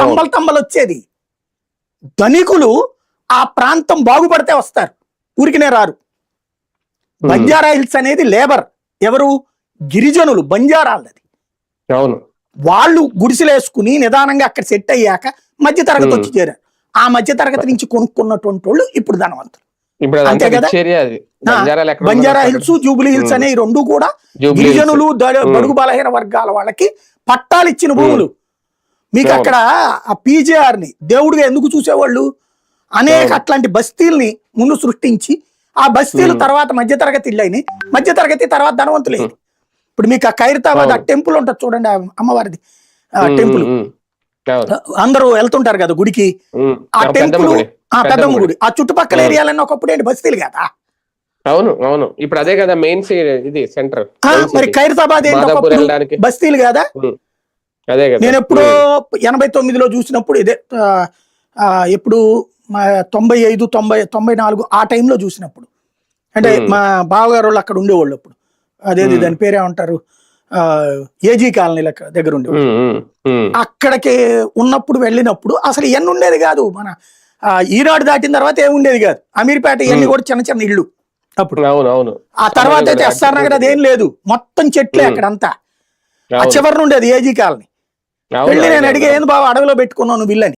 తంబలు తంబలు వచ్చేది. ధనికులు ఆ ప్రాంతం బాగుపడితే వస్తారు. ఊరికినే రారు. బంజారా హిల్స్ అనేది లేబర్. ఎవరు? గిరిజనులు బంజారాలది. అవును. వాళ్ళు గుడిసెలేసుకుని నిదానంగా అక్కడ సెట్ అయ్యాక మధ్య తరగతి Hmm. వచ్చి చేరారు. ఆ మధ్య తరగతి నుంచి కొనుక్కున్నటువంటి వాళ్ళు ఇప్పుడు ధనవంతులు. అంతే కదా? Banjara Hills Jubilee Hills Hmm. అనే ఈ రెండు కూడా. గిరిజనులు Hmm. బడుగు బలహీన వర్గాల వాళ్ళకి పట్టాలు ఇచ్చిన భూములు. మీకు. అక్కడ ఆ పీజేఆర్ని దేవుడిగా ఎందుకు చూసేవాళ్ళు అనేక. అట్లాంటి బస్తీల్ని ముందు సృష్టించి ఆ బస్తీలు Hmm. తర్వాత మధ్య తరగతి ఇళ్ళైనాయి మధ్య తరగతి తర్వాత ధనవంతులే Hmm. ఇప్పుడు మీకు ఆ ఖైరతాబాద్ ఆ. టెంపుల్ ఉంటుంది చూడండి అమ్మవారిది ఆ ఉమ్, టెంపుల్. అందరూ వెళ్తుంటారు కదా గుడికి. ఆ టెంపుల్. ఆ పెద్దమ్మ గుడి. ఆ చుట్టుపక్కల. ఏరియాలన్నీ ఒకప్పుడు ఏంటి బస్తీలు కదా అవును అవును ఇప్పుడు అదే కదా మెయిన్ ఇది సెంటర్ మరి ఖైరతాబాద్ ఏంటి బస్తీలు కదా అదే కదా. నేను ఎప్పుడో ఎనభై తొమ్మిదిలో చూసినప్పుడు ఇదే ఎప్పుడు మా తొంభై ఐదు తొంభై తొంభై నాలుగు ఆ టైంలో చూసినప్పుడు. అంటే. మా బావగారు వాళ్ళు అక్కడ ఉండేవాళ్ళు అప్పుడు. అదేది. దాని పేరేమంటారు? ఆ, ఏజీ కాలనీ లెక్క దగ్గర ఉండేవాళ్ళు. అక్కడికి ఉన్నప్పుడు వెళ్ళినప్పుడు అసలు ఇవన్నీ ఉండేది కాదు. మన ఈనాడు దాటిన తర్వాత ఏమి ఉండేది కాదు. అమీర్పేట ఇవన్నీ. కూడా చిన్న చిన్న ఇళ్ళు అప్పుడు. అవును ఆ తర్వాత అయితే ఎస్ఆర్ నగర్ అదేం లేదు. మొత్తం చెట్లే. అక్కడంతా. ఆ. చివరి ఉండేది ఏజీ కాలనీ. వెళ్ళి నేను. అడిగే ఏంది బాబు అడవిలో పెట్టుకున్నావు నువ్వు ఇల్లని